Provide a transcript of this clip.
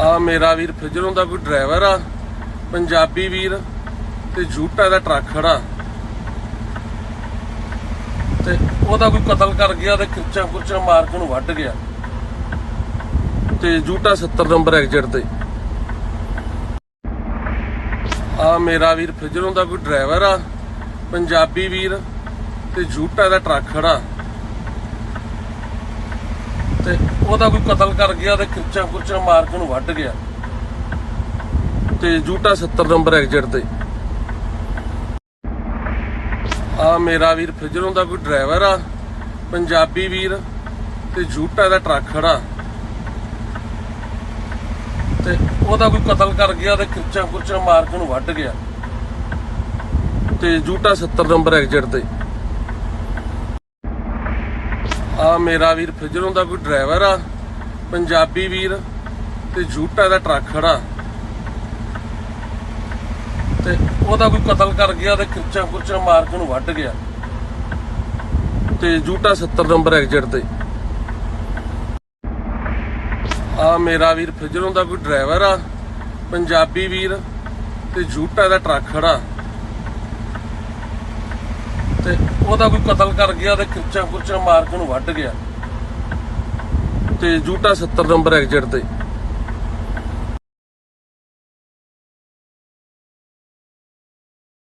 ਆ ਮੇਰਾ ਵੀਰ ਫਿਜਰੋਂ ਦਾ ਕੋਈ ਡਰਾਈਵਰ ਆ, ਪੰਜਾਬੀ ਵੀਰ ਤੇ ਜੂਟਾ ਦਾ ਟਰੱਕ ਖੜਾ। ਤੇ ਉਹਦਾ ਕੋਈ ਕਤਲ ਕਰ ਗਿਆ ਤੇ ਕਿਰਚਾ ਕੁਰਚਾ ਮਾਰ ਕੇ ਨੂੰ ਵੱਢ ਗਿਆ। ਤੇ ਜੂਟਾ 70 ਨੰਬਰ ਐਗਜ਼ਿਟ ਤੇ। ਆ ਮੇਰਾ ਵੀਰ ਫਿਜਰੋਂ ਦਾ ਕੋਈ ਡਰਾਈਵਰ ਆ, ਪੰਜਾਬੀ ਵੀਰ ਤੇ ਜੂਟਾ ਦਾ ਟਰੱਕ ਖੜਾ। ਤੇ ਉਹਦਾ ਕੋਈ ਕਤਲ ਕਰ ਗਿਆ ਤੇ ਕਿਰਚਾ ਕੁਰਚਾ ਮਾਰ ਕੇ ਨੂੰ ਵੱਢ ਗਿਆ। ਤੇ ਜੂਟਾ 70 ਨੰਬਰ ਐਗਜ਼ਿਟ ਤੇ। ਆ ਮੇਰਾ ਵੀਰ ਫਿਜਰੋਂ ਦਾ ਕੋਈ ਡਰਾਈਵਰ ਆ, ਪੰਜਾਬੀ ਵੀਰ ਤੇ ਜੂਟਾ ਦਾ ਟਰੱਕ ਖੜਾ। ਤੇ ਉਹਦਾ ਕੋਈ ਕਤਲ ਕਰ ਗਿਆ ਤੇ ਕਿਰਚਾ ਕੁਰਚਾ ਮਾਰ ਕੇ ਨੂੰ ਵੱਢ ਗਿਆ। ਤੇ ਜੂਟਾ 70 ਨੰਬਰ ਐਗਜ਼ਿਟ ਤੇ। ਆ ਮੇਰਾ ਵੀਰ ਫਿਜਰੋਂ ਦਾ ਕੋਈ ਡਰਾਈਵਰ ਆ, ਪੰਜਾਬੀ ਵੀਰ ਤੇ ਜੂਟਾ ਦਾ ਟਰੱਕ ਖੜਾ। ਤੇ ਉਹਦਾ ਕੋਈ ਕਤਲ ਕਰ ਗਿਆ ਤੇ ਕਿਰਚਾ ਕੁਰਚਾ ਮਾਰ ਕੇ ਨੂੰ ਵੱਢ ਗਿਆ। ਤੇ ਜੂਟਾ 70 ਨੰਬਰ ਐਗਜ਼ਿਟ ਤੇ। ਆ ਮੇਰਾ ਵੀਰ ਫਿਜਰੋਂ ਦਾ ਕੋਈ ਡਰਾਈਵਰ ਆ, ਪੰਜਾਬੀ ਵੀਰ ਤੇ ਜੂਟਾ ਦਾ ਟਰੱਕ ਖੜਾ। ਤੇ ਉਹਦਾ ਕੋਈ ਕਤਲ ਕਰ ਗਿਆ ਤੇ ਕਿਰਚਾ ਕੁਰਚਾ ਮਾਰ ਕੇ ਉਹਨੂੰ ਵੱਢ ਗਿਆ। ਤੇ ਜੂਟਾ 70 ਨੰਬਰ ਐਗਜ਼ਿਟ ਤੇ।